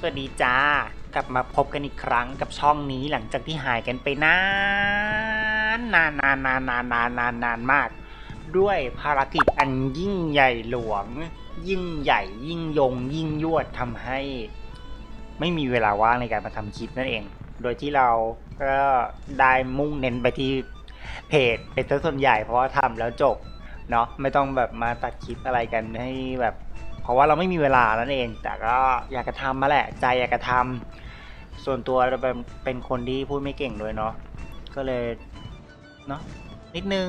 สวัสดีจ้ากลับมาพบกันอีกครั้งกับช่องนี้หลังจากที่หายกันไปนานนานนานนานนานนานนานนานมาก ด้วยภารกิจอันยิ่งใหญ่หลวง ยิ่งใหญ่ยิ่งยง ยิ่งยวดทำให้ ไม่มีเวลาว่างในการมาทำคลิปนั่นเอง โดยที่เราก็ได้มุ่งเน้นไปที่เพจเป็นส่วนใหญ่เพราะว่าทำแล้วจบเนาะไม่ต้องแบบมาตัดคลิปอะไรกันให้แบบ ราะว่าเราไม่มีเวลานั่นเอง แต่ก็อยากจะทำมาแหละ ใจอยากจะทำส่วนตัวเราเป็นคนที่พูดไม่เก่งด้วยเนาะก็เลยเนาะนิดนึง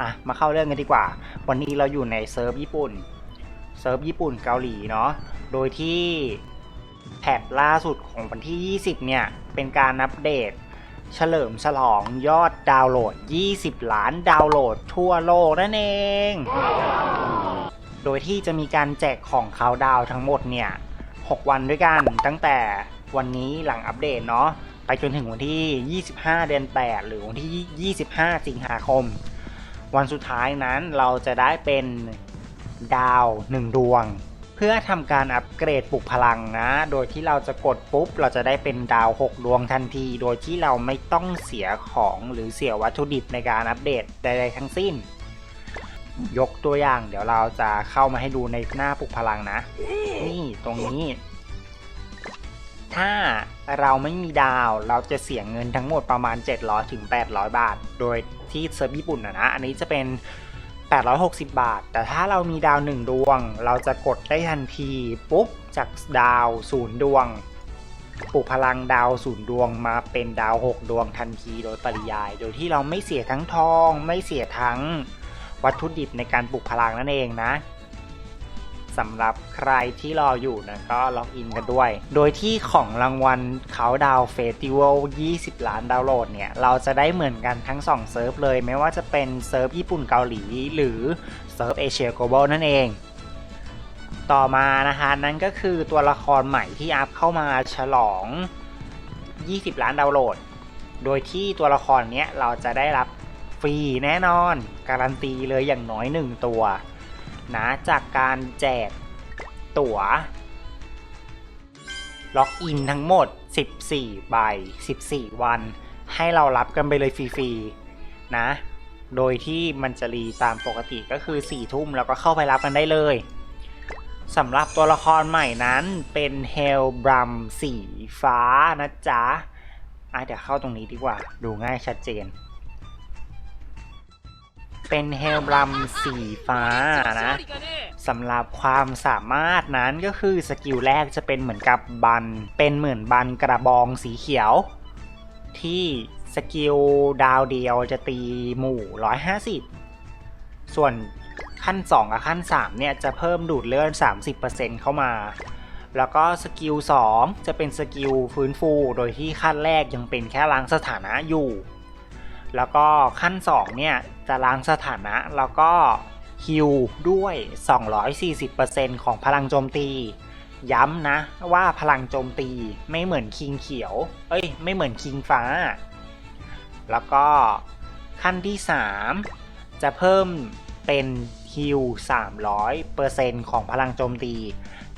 อะมาเข้าเรื่องกันดีกว่า วันนี้เราอยู่ในเซิร์ฟญี่ปุ่นเซิร์ฟญี่ปุ่นเกาหลีเนาะโดยที่แพทล่าสุดของวันที่ 20 เนี่ย เป็นการอัปเดต เฉลิมฉลองยอดดาวน์โหลด 20 ล้านดาวน์โหลดทั่วโลกนั่นเอง โดยที่จะมีการแจกของเขาดาวทั้งหมดเนี่ย 6 วันด้วยกันตั้งแต่วันนี้หลังอัปเดตเนาะไปจนถึงวันที่ 25 เดือน 8 หรือวันที่ 25 สิงหาคม วันสุดท้ายนั้นเราจะได้เป็นดาว 1 ดวง เพื่อทำการอัปเกรดปลุกพลังนะ โดยที่เราจะกดปุ๊บ เราจะได้เป็นดาว 6 ดวงทันที โดยที่เราไม่ต้องเสียของหรือเสียวัตถุดิบในการอัปเดตใดๆทั้งสิ้น ยกตัวอย่าง เดี๋ยวเราจะเข้ามาให้ดูในหน้าปลุกพลังนะ นี่ตรงนี้ ถ้าเราไม่มีดาวเราจะเสียเงินทั้งหมดประมาณ 700ถึง800 บาท โดยที่เซิร์ฟญี่ปุ่นนะนะอันนี้จะเป็น 860 บาท แต่ถ้าเรามีดาว 1 ดวง เราจะกดได้ทันที ปุ๊บ จากดาว0ดวงปลุกพลังดาวศูนย์ดวงมาเป็นดาว 6 ดวงทันทีโดยปริยาย โดยที่เราไม่เสียทั้งทอง ไม่เสียทั้ง วัตถุดิบในการปลุกพลังนั่นเองนะสำหรับใครที่รออยู่นะก็ล็อกอินกันด้วย โดยที่ของรางวัลเขาดาวเฟสติวัล20 ล้านดาวน์โหลดเนี่ย เราจะได้เหมือนกันทั้ง 2 เซิร์ฟเลย ไม่ว่าจะเป็นเซิร์ฟญี่ปุ่นเกาหลี หรือเซิร์ฟเอเชีย global นั่นเอง ต่อมานะคะนั่นก็คือตัวละครใหม่ที่อัพเข้ามาฉลอง 20 ล้านดาวน์โหลด โดยที่ตัวละครเนี้ยเราจะได้รับ รีแน่นอน การันตีเลยอย่างน้อย1ตัวนะจากการแจกตั๋วล็อกอินทั้งหมด 14 ใบ 14 วัน ให้เรารับกันไปเลยฟรีๆนะ โดยที่มันจะรีตามปกติก็คือ4ทุ่มแล้วก็เข้าไปรับกันได้เลยสำหรับตัวละครใหม่นั้นเป็นเฮลบรัมสีฟ้านะจ๊ะอะเดี๋ยวเข้าตรงนี้ดีกว่า ดูง่ายชัดเจน เป็นเฮลบรัมสีฟ้านะสำหรับความสามารถนั้นก็คือสกิลแรกจะเป็นเหมือนกับบัน เป็นเหมือนบันกระบองสีเขียว ที่สกิลดาวเดียวจะตีหมู่ 150 ส่วนขั้น 2 กับขั้น 3 เนี่ย จะเพิ่มดูดเลือด 30%เข้ามา แล้วก็สกิล 2 จะเป็นสกิลฟื้นฟู โดยที่ขั้นแรกยังเป็นแค่ล้างสถานะอยู่ แล้วก็ขั้น 2 เนี่ย จะล้างสถานะ แล้วก็ฮิลด้วย 240%ของพลังโจมตี ย้ำนะว่าพลังโจมตีไม่เหมือนคิงเขียว เอ้ย ไม่เหมือนคิงฟ้า แล้วก็ขั้นที่ 3 จะเพิ่มเป็นฮิล300%ของพลังโจมตี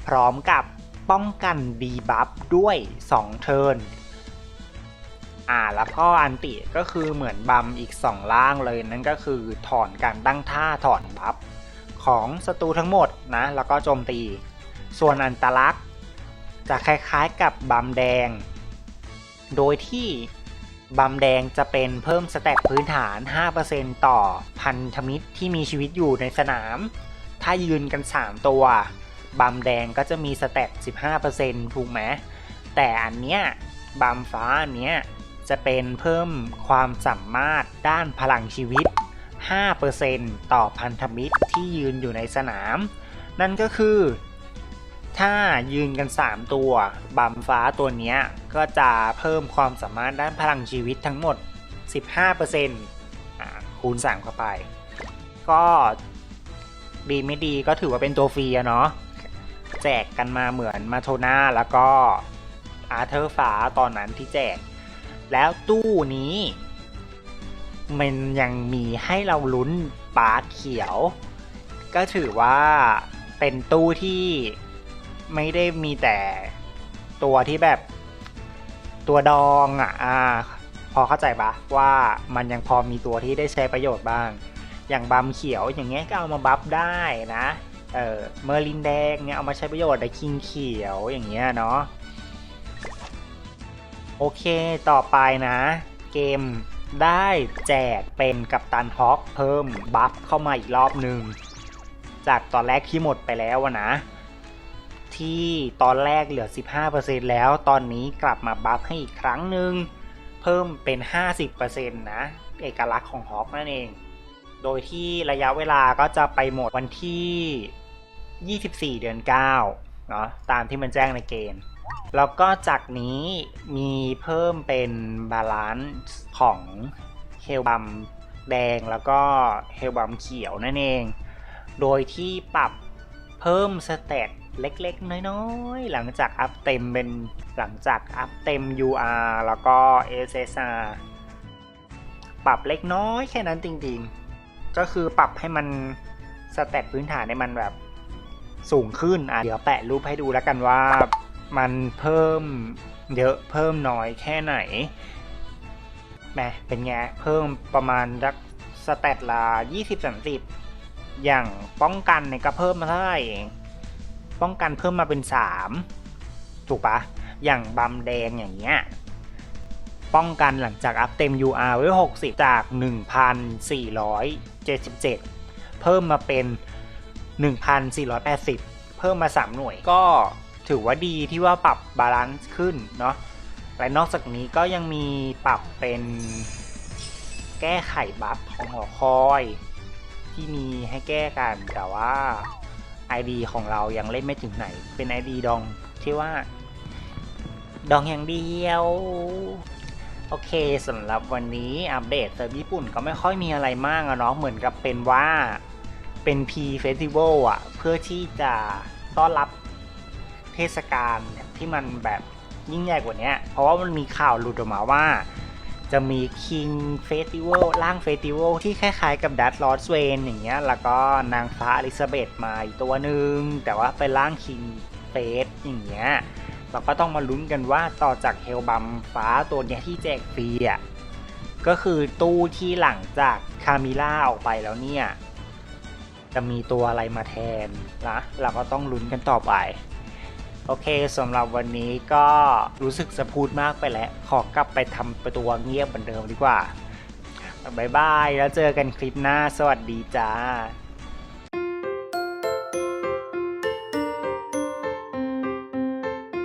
พร้อมกับป้องกันดีบัฟด้วย 2 เทิร์น อ่าแล้วก็อันติก็คือเหมือนบัมอีก 2 ล่างเลยนั่นก็คือถอนการตั้งท่าถอนบัฟของศัตรูทั้งหมดนะแล้วก็โจมตี ส่วนอันตลักษ์จะคล้ายๆกับบัมแดง โดยที่บัมแดงจะเป็นเพิ่มสแต็กพื้นฐาน 5%ต่อพันธมิตรที่มีชีวิตอยู่ในสนาม ถ้ายืนกัน 3 ตัว บัมแดงก็จะมีสแต็ก15%ถูกไหมแต่อันเนี้ยบัมฟ้าอันเนี้ย จะเป็นเพิ่มความสามารถด้านพลังชีวิต 5%ต่อพันธมิตรที่ยืนอยู่ในสนาม นั่นก็คือ ถ้ายืนกัน 3 ตัว บัมฟ้าตัวนี้ก็จะเพิ่มความสามารถด้านพลังชีวิตทั้งหมด 15%คูณ 3 เข้าไป ก็ดีไม่ดีก็ถือว่าเป็นตัวฟรีอะเนาะแจกกันมาเหมือนมาโทนาแล้วก็อาร์เธอร์ฟ้าตอนนั้นที่แจก แล้วตู้นี้ มันยังมีให้เราลุ้นปาร์คเขียว ก็ถือว่าเป็นตู้ที่ไม่ได้มีแต่ตัวที่แบบตัวดองอะอ่าพอเข้าใจปะว่ามันยังพอมีตัวที่ได้ใช้ประโยชน์บ้าง อย่างบัมเขียวอย่างเงี้ยก็เอามาบัฟได้นะ เออเมอร์ลินแดงเนี่ยเอามาใช้ประโยชน์ในคิงเขียวอย่างเงี้ยเนาะ โอเค ต่อไปนะ เกมได้แจกเป็นกัปตันฮอกเพิ่มบัฟเข้ามาอีกรอบหนึ่ง จากตอนแรกที่หมดไปแล้วนะ ที่ตอนแรกเหลือ 15%แล้ว ตอนนี้กลับมาบัฟให้อีกครั้งหนึ่ง เพิ่มเป็น 50%นะ เอกลักษณ์ของฮอกนั่นเอง โดยที่ระยะเวลาก็จะไปหมดวันที่ 24 เดือน9เนาะตามที่มันแจ้งในเกม แล้วก็จากนี้มีเพิ่มเป็นบาลานซ์ของเฮลบัมแดงแล้วก็เฮลบัมเขียวนั่นเอง โดยที่ปรับเพิ่มสเตตเล็กๆ น้อยๆ หลังจากอัพเต็มเป็นหลังจากอัพเต็ม UR แล้วก็ SSR ปรับเล็กน้อยแค่นั้นจริงๆ ก็คือปรับให้มันสเตตพื้นฐานให้มันแบบสูงขึ้นอะเดี๋ยวแปะรูปให้ดูแล้วกันว่า มันเพิ่มเยอะเพิ่มน้อยแค่ไหนแหมเป็นไงเพิ่มประมาณสักสเตตละ20-30 อย่างป้องกันเนี่ยก็เพิ่มมาเท่าไหร่ป้องกันเพิ่มมาเป็น 3 ถูกปะอย่างบัมแดงอย่างเงี้ยป้องกันหลังจากอัพเต็ม UR ไว้60 จาก 1,477 เพิ่มมาเป็น 1,480 เพิ่มมา 3 หน่วยก็ ถือว่าดีที่ว่าปรับบาลานซ์ขึ้นเนาะและนอกจากนี้ก็ยังมีปรับเป็นแก้ไขบัฟของหอคอย ที่มีให้แก้กันแต่ว่า ID ของเรายังเล่นไม่ถึงไหน เป็น ID ดองที่ว่า ดองอย่างเดียว โอเคสำหรับวันนี้อัปเดตเซิร์ฟญี่ปุ่นก็ไม่ค่อยมีอะไรมากอะเนาะเหมือนกับเป็นว่าเป็น P Festival อะเพื่อที่จะต้อนรับ เทศกาลเนี่ยที่มันแบบยิ่งใหญ่กว่านี้เพราะว่ามันมีข่าวหลุดออกมาว่า จะมี King Festival ร่าง Festival ที่คล้ายๆกับ d a t l o r d s w a n อย่างเงี้ยแล้วก็นางฟ้าอลิซาเบธมาอีกตัวหนึ่งแต่ว่าเป็นร่าง King Face อย่างเงี้ยเราก็ต้องมาลุ้นกันว่าต่อจากเฮลบัมฟ้าตัวเนี้ยที่แจกฟรีอะก็คือตู้ที่หลังจากคามิล่าออกไปแล้วเนี่ย จะมีตัวอะไรมาแทนนะเราก็ต้องลุ้นกันต่อไป โอเคสำหรับวันนี้ก็รู้สึกสะพูดมากไปแล้ว ขอกลับไปทำประตูเงียบเหมือนเดิมดีกว่าบายบาย แล้วเจอกันคลิปหน้า สวัสดีจ้า